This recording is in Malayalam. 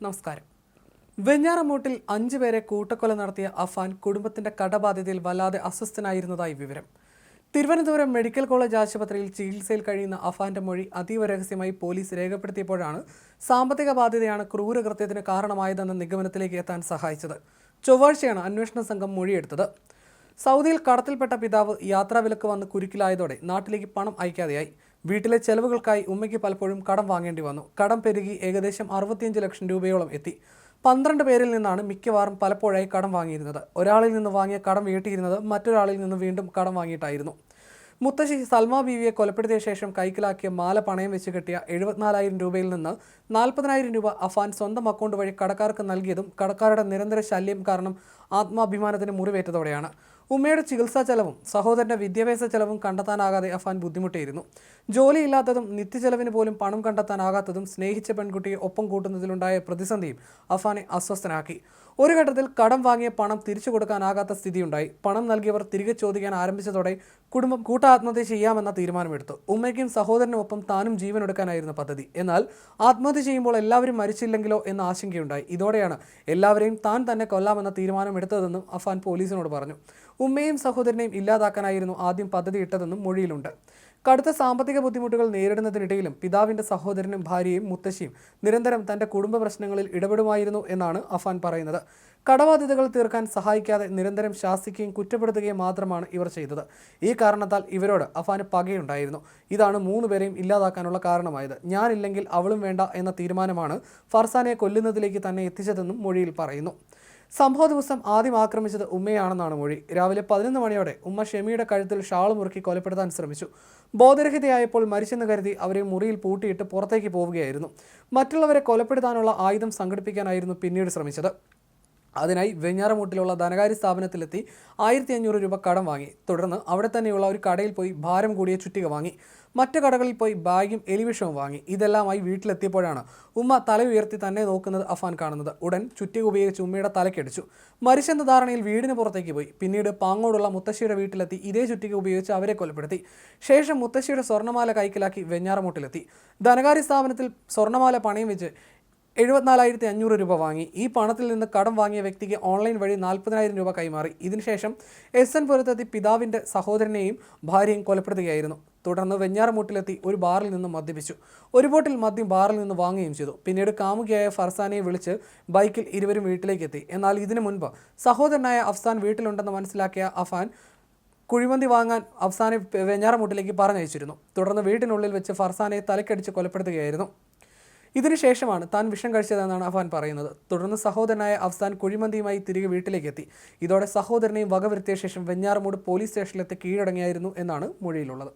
നമസ്കാരം. വെഞ്ഞാറമൂട്ടിൽ അഞ്ചു പേരെ കൂട്ടക്കൊല നടത്തിയ അഫാൻ കുടുംബത്തിന്റെ കടബാധ്യതയിൽ വല്ലാതെ അസ്വസ്ഥനായിരുന്നതായി വിവരം. തിരുവനന്തപുരം മെഡിക്കൽ കോളേജ് ആശുപത്രിയിൽ ചികിത്സയിൽ കഴിയുന്ന അഫാന്റെ മൊഴി അതീവ രഹസ്യമായി പോലീസ് രേഖപ്പെടുത്തിയപ്പോഴാണ് സാമ്പത്തിക ബാധ്യതയാണ് ക്രൂരകൃത്യത്തിന് കാരണമായതെന്ന നിഗമനത്തിലേക്ക് എത്താൻ സഹായിച്ചത്. ചൊവ്വാഴ്ചയാണ് അന്വേഷണ സംഘം മൊഴിയെടുത്തത്. സൗദിയിൽ കടത്തിൽപ്പെട്ട പിതാവ് യാത്രാവിലക്ക് വന്ന് കുരുക്കിലായതോടെ നാട്ടിലേക്ക് പണം അയക്കാതെയായി. വീട്ടിലെ ചെലവുകൾക്കായി ഉമ്മയ്ക്ക് പലപ്പോഴും കടം വാങ്ങേണ്ടി വന്നു. കടം പെരുകി ഏകദേശം അറുപത്തിയഞ്ച് ലക്ഷം രൂപയോളം എത്തി. പന്ത്രണ്ട് പേരിൽ നിന്നാണ് മിക്കവാറും പലപ്പോഴായി കടം വാങ്ങിയിരുന്നത്. ഒരാളിൽ നിന്ന് വാങ്ങിയ കടം വീട്ടിയിരുന്നത് മറ്റൊരാളിൽ നിന്ന് വീണ്ടും കടം വാങ്ങിയിട്ടായിരുന്നു. മുത്തശ്ശി സൽമ ബീവിയെ കൊലപ്പെടുത്തിയ ശേഷം കൈക്കലാക്കിയ മാല പണയം വെച്ച് കെട്ടിയ എഴുപത്തിനാലായിരം രൂപയിൽ നിന്ന് നാൽപ്പതിനായിരം രൂപ അഫാൻ സ്വന്തം അക്കൗണ്ട് വഴി കടക്കാർക്ക് നൽകിയതും കടക്കാരുടെ നിരന്തര ശല്യം കാരണം ആത്മാഭിമാനത്തിന് മുറിവേറ്റതോടെയാണ്. ഉമ്മയുടെ ചികിത്സാ ചെലവും സഹോദരന്റെ വിദ്യാഭ്യാസ ചെലവും കണ്ടെത്താനാകാതെ അഫാൻ ബുദ്ധിമുട്ടിയിരുന്നു. ജോലിയില്ലാത്തതും നിത്യചെലവിന് പോലും പണം കണ്ടെത്താനാകാത്തതും സ്നേഹിച്ച പെൺകുട്ടിയെ ഒപ്പം കൂട്ടുന്നതിലുണ്ടായ പ്രതിസന്ധിയും അഫാനെ അസ്വസ്ഥനാക്കി. ഒരു ഘട്ടത്തിൽ കടം വാങ്ങിയ പണം തിരിച്ചു കൊടുക്കാനാകാത്ത സ്ഥിതിയുണ്ടായി. പണം നൽകിയവർ തിരികെ ചോദിക്കാൻ ആരംഭിച്ചതോടെ കുടുംബം കൂട്ടാത്മഹത്യ ചെയ്യാമെന്ന തീരുമാനമെടുത്തു. ഉമ്മയ്ക്കും സഹോദരനും ഒപ്പം താനും ജീവൻ എടുക്കാനായിരുന്നു പദ്ധതി. എന്നാൽ ആത്മഹത്യ ചെയ്യുമ്പോൾ എല്ലാവരും മരിച്ചില്ലെങ്കിലോ എന്ന ആശങ്കയുണ്ടായി. ഇതോടെയാണ് എല്ലാവരെയും താൻ തന്നെ കൊല്ലാമെന്ന തീരുമാനമെടുത്തതെന്നും അഫാൻ പോലീസിനോട് പറഞ്ഞു. ഉമ്മയും സഹോദരനെയും ഇല്ലാതാക്കാനായിരുന്നു ആദ്യം പദ്ധതി ഇട്ടതെന്നും മൊഴിയിലുണ്ട്. കടുത്ത സാമ്പത്തിക ബുദ്ധിമുട്ടുകൾ നേരിടുന്നതിനിടയിലും പിതാവിന്റെ സഹോദരനും ഭാര്യയും മുത്തശ്ശിയും നിരന്തരം തന്റെ കുടുംബ പ്രശ്നങ്ങളിൽ ഇടപെടുമായിരുന്നു എന്നാണ് അഫാൻ പറയുന്നത്. കടബാധ്യതകൾ തീർക്കാൻ സഹായിക്കാതെ നിരന്തരം ശാസിക്കുകയും കുറ്റപ്പെടുത്തുകയും മാത്രമാണ് ഇവർ ചെയ്തത്. ഈ കാരണത്താൽ ഇവരോട് അഫാന് പകയുണ്ടായിരുന്നു. ഇതാണ് മൂന്ന് പേരെയും ഇല്ലാതാക്കാനുള്ള കാരണമായത്. ഞാനില്ലെങ്കിൽ അവളും വേണ്ട എന്ന തീരുമാനമാണ് ഫർസാനെ കൊല്ലുന്നതിലേക്ക് തന്നെ എത്തിച്ചതെന്നും മൊഴിയിൽ പറയുന്നു. സംഭവ ദിവസം ആദ്യം ആക്രമിച്ചത് ഉമ്മയാണെന്നാണ് മൊഴി. രാവിലെ പതിനൊന്ന് മണിയോടെ ഉമ്മ ഷെമിയുടെ കഴുത്തിൽ ഷാൾ മുറുക്കി കൊലപ്പെടുത്താൻ ശ്രമിച്ചു. ബോധരഹിതയായപ്പോൾ മരിച്ചെന്ന് കരുതി അവരെ മുറിയിൽ പൂട്ടിയിട്ട് പുറത്തേക്ക് പോവുകയായിരുന്നു. മറ്റുള്ളവരെ കൊലപ്പെടുത്താനുള്ള ആയുധം സംഘടിപ്പിക്കാനായിരുന്നു പിന്നീട് ശ്രമിച്ചത്. അതിനായി വെഞ്ഞാറമൂട്ടിലുള്ള ധനകാര്യ സ്ഥാപനത്തിലെത്തി ആയിരത്തി അഞ്ഞൂറ് രൂപ കടം വാങ്ങി. തുടർന്ന് അവിടെ തന്നെയുള്ള ഒരു കടയിൽ പോയി ഭാരം കൂടിയ ചുറ്റിക വാങ്ങി. മറ്റു കടകളിൽ പോയി ബാഗും എലിവിഷവും വാങ്ങി. ഇതെല്ലാമായി വീട്ടിലെത്തിയപ്പോഴാണ് ഉമ്മ തല ഉയർത്തി തന്നെ നോക്കുന്നത് അഫാൻ കാണുന്നത്. ഉടൻ ചുറ്റിക ഉപയോഗിച്ച് ഉമ്മയുടെ തലക്കടിച്ചു. മരിച്ചെന്ന ധാരണയിൽ വീടിന് പുറത്തേക്ക് പോയി. പിന്നീട് പാങ്ങോടുള്ള മുത്തശ്ശിയുടെ വീട്ടിലെത്തി ഇതേ ചുറ്റിക ഉപയോഗിച്ച് അവരെ കൊലപ്പെടുത്തി. ശേഷം മുത്തശ്ശിയുടെ സ്വർണമാല കൈക്കലാക്കി വെഞ്ഞാറമൂട്ടിലെത്തി. ധനകാര്യ സ്ഥാപനത്തിൽ സ്വർണമാല പണയം വെച്ച് എഴുപത്തിനാലായിരത്തി അഞ്ഞൂറ് രൂപ വാങ്ങി. ഈ പണത്തിൽ നിന്ന് കടം വാങ്ങിയ വ്യക്തിക്ക് ഓൺലൈൻ വഴി നാൽപ്പതിനായിരം രൂപ കൈമാറി. ഇതിനുശേഷം എസ് എൻ പുരത്തെത്തി പിതാവിന്റെ സഹോദരനെയും ഭാര്യയും കൊലപ്പെടുത്തുകയായിരുന്നു. തുടർന്ന് വെഞ്ഞാറമൂട്ടിലെത്തി ഒരു ബാറിൽ നിന്ന് മദ്യപിച്ചു. ഒരു ബോട്ടിൽ മദ്യം ബാറിൽ നിന്ന് വാങ്ങുകയും ചെയ്തു. പിന്നീട് കാമുകിയായ ഫർസാനയെ വിളിച്ച് ബൈക്കിൽ ഇരുവരും വീട്ടിലേക്ക് എത്തി എന്നാൽ ഇതിനു മുൻപ് സഹോദരനായ അഫ്സാൻ വീട്ടിലുണ്ടെന്ന് മനസ്സിലാക്കിയ അഫാൻ കുഴിമന്തി വാങ്ങാൻ അഫ്സാനെ വെഞ്ഞാറമൂട്ടിലേക്ക് പറഞ്ഞയച്ചിരുന്നു. തുടർന്ന് വീട്ടിനുള്ളിൽ വെച്ച് ഫർസാനെ തലക്കടിച്ച് കൊലപ്പെടുത്തുകയായിരുന്നു. ഇതിനുശേഷമാണ് താൻ വിഷം കഴിച്ചതെന്നാണ് അഫാൻ പറയുന്നത്. തുടർന്ന് സഹോദരനായ അഫ്സാൻ കുഴിമന്തിയുമായി തിരികെ വീട്ടിലേക്ക് എത്തി ഇതോടെ സഹോദരനെയും വകവരുത്തിയ ശേഷം വെഞ്ഞാറമൂട് പോലീസ് സ്റ്റേഷനിലെത്തി കീഴടങ്ങിയായിരുന്നു എന്നാണ് മൊഴിയിലുള്ളത്.